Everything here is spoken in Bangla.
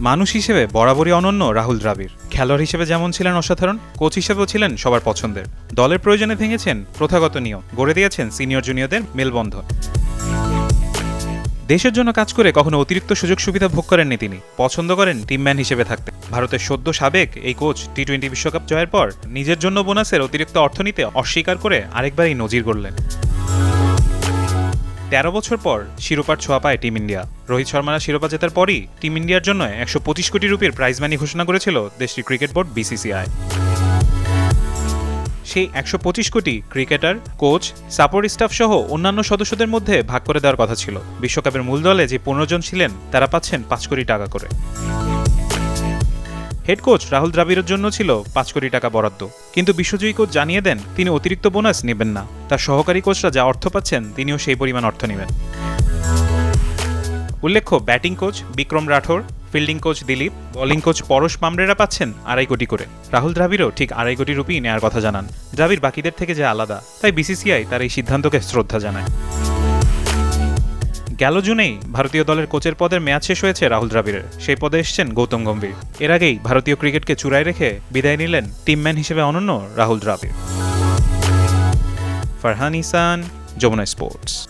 মানুষ হিসেবে বরাবরই অনন্য রাহুল দ্রাবিড়। খেলোয়াড় হিসেবে যেমন ছিলেন অসাধারণ, কোচ হিসেবেও ছিলেন সবার পছন্দের। দলের প্রয়োজনে ভেঙেছেন প্রথাগত নিয়ম, গড়ে দিয়েছেন সিনিয়র জুনিয়রদের মেলবন্ধন। দেশের জন্য কাজ করে কখনো অতিরিক্ত সুযোগ সুবিধা ভোগ করেননি তিনি। পছন্দ করেন টিমম্যান হিসেবে থাকতে। ভারতের সদ্য সাবেক এই কোচ টি টোয়েন্টি বিশ্বকাপ জয়ের পর নিজের জন্য বোনাসের অতিরিক্ত অর্থনীতি অস্বীকার করে আরেকবার এই নজির গড়লেন। তেরো বছর পর শিরোপার ছোঁয়া পায় টিম ইন্ডিয়া। রোহিত শর্মারা শিরোপা জেতার পরই টিম ইন্ডিয়ার জন্য একশো পঁচিশ কোটি রুপির প্রাইজ মানি ঘোষণা করেছিল দেশটির ক্রিকেট বোর্ড বিসিসিআই। সেই একশো পঁচিশ কোটি ক্রিকেটার, কোচ, সাপোর্ট স্টাফ সহ অন্যান্য সদস্যদের মধ্যে ভাগ করে দেওয়ার কথা ছিল। বিশ্বকাপের মূল দলে যে পনেরো জন ছিলেন, তারা পাচ্ছেন পাঁচ কোটি টাকা করে। হেড কোচ রাহুল দ্রাবিড়ের জন্য ছিল পাঁচ কোটি টাকা বরাদ্দ। কিন্তু বিশ্বজয়ী কোচ জানিয়ে দেন, তিনি অতিরিক্ত বোনাস নেবেন না। তার সহকারী কোচরা যা অর্থ পাচ্ছেন, তিনিও সেই পরিমাণ অর্থ নেবেন। উল্লেখ্য, batting coach Vikram Rathour, fielding coach Dilip, bowling coach Paras Mhambrey পাচ্ছেন আড়াই কোটি করে। রাহুল দ্রাবিড়ও ঠিক আড়াই কোটি রুপি নেওয়ার কথা জানান। দ্রাবিড় বাকিদের থেকে যে আলাদা, তাই বিসিসিআই তার এই সিদ্ধান্তকে শ্রদ্ধা জানায়। গেল জুনেই ভারতীয় দলের কোচের পদের মেয়াদ শেষ হয়েছে রাহুল দ্রাবিড়ের। সেই পদে এসছেন গৌতম গম্ভীর। এর আগেই ভারতীয় ক্রিকেটকে চূড়ায় রেখে বিদায় নিলেন টিমম্যান হিসেবে অনন্য রাহুল দ্রাবিড়। ফারহান ইসান, যমুনা স্পোর্টস।